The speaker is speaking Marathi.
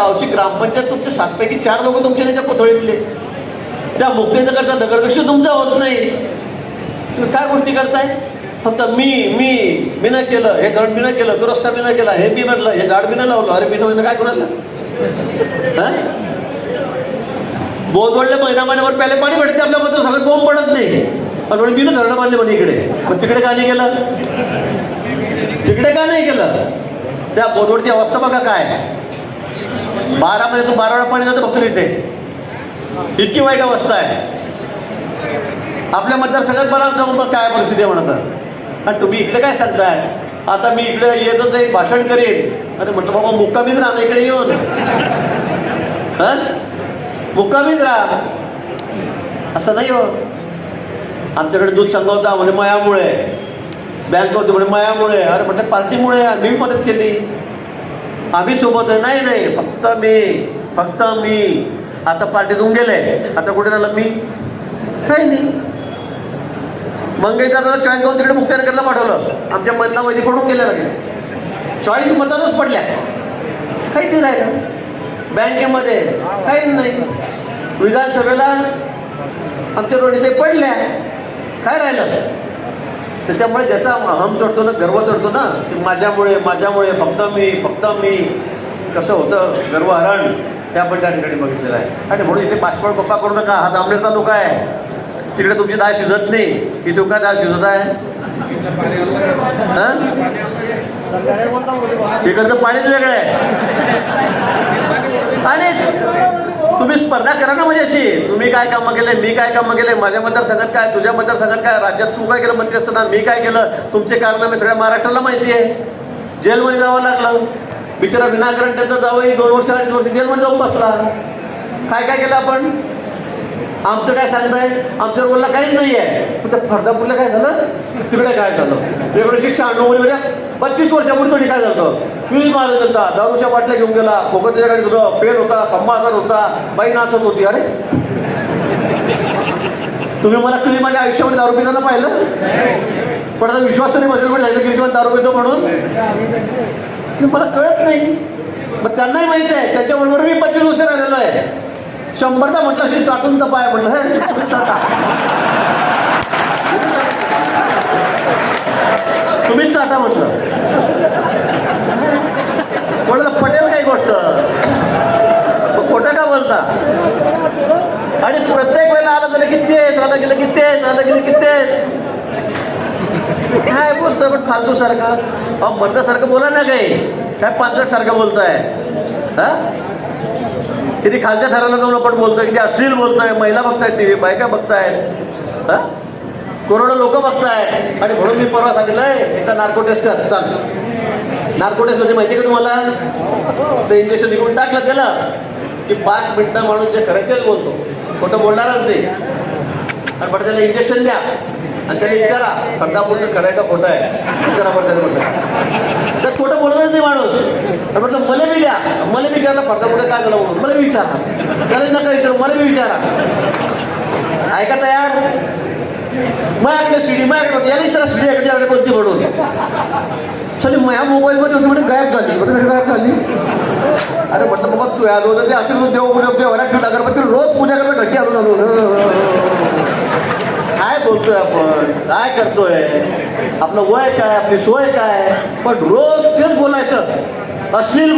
गावची ग्रामपंचायत तुमचे सातपैकी चार लोक तुमच्या त्याच्या कोथळीतले त्या मुक्तीनगरचा नगरदक्ष तुमचं होत नाही. तुम्ही काय गोष्टी करताय? फक्त मी मी मी नाही केलं हे धरण मी नाही केलं तो रस्ता मी नाही केला हे मी म्हटलं हे झाड मी नाही लावलं अरे मी नाही काय कोणाला? बोधवडले महिना महिन्यावर प्याले पाणी भेटते आपल्याबद्दल सगळं बोंब पडत नाही. पण म्हणजे मी धरणं बांधले म्हणे इकडे. मग तिकडे का नाही गेलं? तिकडे का नाही केलं त्या बोधवडची अवस्था बघा काय. बारा मध्ये तू बारा वेळा पाणी जातं फक्त इथे इतकी वाईट अवस्था आहे. आपल्या मतदारसंघात बरा जाऊन मग काय परिस्थिती आहे म्हणतात आणि तुम्ही इकडे काय सांगताय? आता मी इकडे येतच एक भाषण करेन. अरे म्हटलं बाबा मुक्कामीच राहा ना इकडे येऊन. हां? मुक्कामीच राहा. असं नाही हो. आमच्याकडे दूध संघ होता म्हणजे मयामुळे. बँक होती म्हणजे मयामुळे. अरे म्हटलं पार्टीमुळे मी मदत केली. आम्ही सोबत आहे. नाही नाही फक्त मी फक्त मी. आता पार्टीतून गेले. आता कुठे राहिलं मी? काही नाही. मंगई दादा चाळीस गाव तिकडे मुक्त्यानगरला पाठवलं. आमच्या मधला मध्ये पडून गेल्या लगे चाळीस मतातच पडल्या. काही नाही राहिलं. बँकेमध्ये काहीच नाही. विधानसभेला आमच्या रोड ते पडल्या. काय राहिलं? त्याच्यामुळे ज्याचा अहम चढतो ना गर्व चढतो ना की माझ्यामुळे माझ्यामुळे फक्त मी फक्त मी. कसं होतं गर्वहरण त्या पण त्या ठिकाणी बघितलेलं आहे. आणि म्हणून इथे पासपोर्ट पप्पा करू नका हा जांभळीचा लोक आहे. तिकडे तुमची दाळ शिजत नाही. इथे काय दाळ शिजत आहे. हं? इकडचं पाणीच वेगळं आहे आणि तुम्ही स्पर्धा करा ना माझ्याशी. तुम्ही काय कामं केले मी काय कामं केले माझ्या मतदारसंघात काय तुझ्या मतदारसंघात काय राज्यात तू काय केलं मंत्री असताना मी काय केलं तुमचे कारनामे सगळ्या महाराष्ट्राला माहिती आहे. जेलमध्ये जावं लागलं. बिचारा विनाकारण त्याचं जावं दोन वर्ष अडीच वर्ष जेलमध्ये जाऊन बसला. काय काय केलं आपण? आमचं काय सांगताय आमच्या बोलला काहीच नाही आहे. पण त्या फरदापूरला काय झालं? तिकडे काय झालं? एकोणीसशे शहाण्णवमध्ये म्हणजे बत्तीस वर्षापूर्वी थोडी काय झालं? विहील मारत होता दारूच्या बाटल्या घेऊन गेला. खोकत त्याच्याकडे गाडीत होतं. पेन होता. खंबा आजार होता. बाई नाचत होती. अरे! तुम्ही मला तुम्ही माझ्या आयुष्यामध्ये दारू पिताना पाहिलं? पण आता विश्वास तरी बसेल पण झालं की दारू पितो म्हणून. मला कळत नाही. मग त्यांनाही माहीत आहे. त्याच्याबरोबर मी पच्चीस वर्ष राहिलेलो आहे. शंभरदा म्हटलं अशी चाटून तर म्हटलं हे तुम्ही चाटा. तुम्हीच चाटा म्हटलं. म्हटलं पटेल काही गोष्ट? खोटं का बोलता? आणि प्रत्येक वेळेला आलं झालं की तेच आलं गेलं की तेच आलं गेलं की तेच. काय बोलतोय पण फालतू सारखं? अहो मर्दासारखं बोला ना काही. काय पाचट सारखं बोलताय? हा? किती खालच्या थराला जाऊन आपण बोलतोय? किती अश्लील बोलतोय? महिला बघतायत टी व्ही बायका बघतायत. हा? करोडो लोक बघतायत. आणि म्हणून मी परवा सांगितलंय एकदा नार्को टेस्ट कर चाल. नार्को टेस्ट म्हणजे माहिती का तुम्हाला? ते इंजेक्शन निघून टाकलं त्याला की पाच मिनिटं माणूस जे खरं तेच बोलतो. खोटं बोलणारच नाही. आणि बरं त्याला इंजेक्शन द्या. आणि त्याला विचारा फरदापूरचं खरं आहे का खोटं आहे? विचारा बरं त्याला म्हटलं. खोटं बोलणारच ते माणूस. म्हटलं मला बी द्या. मला बी विचारला पडदा कुठे काय झालं म्हणून. मला बी विचारा. त्याला नका विचारू मला बी विचारा. ऐका तयार. माझ्याकडे सीडी माझ्याकडे याला विचारा सीडी याकडे कोणती म्हणून? चल माझ्या मोबाईलमध्ये होती म्हणजे गायब झाली. म्हणजे गायब झाली? अरे म्हटलं बाबा तू या होतं ते असतील तू देव पूजा देवाला ठेवला. पण रोज पूजा करता घट्टी आलो झालो काय बोलतोय आपण? काय करतोय? आपलं वय काय आपली सोय काय पण रोज तेच बोलायचं. अश्लील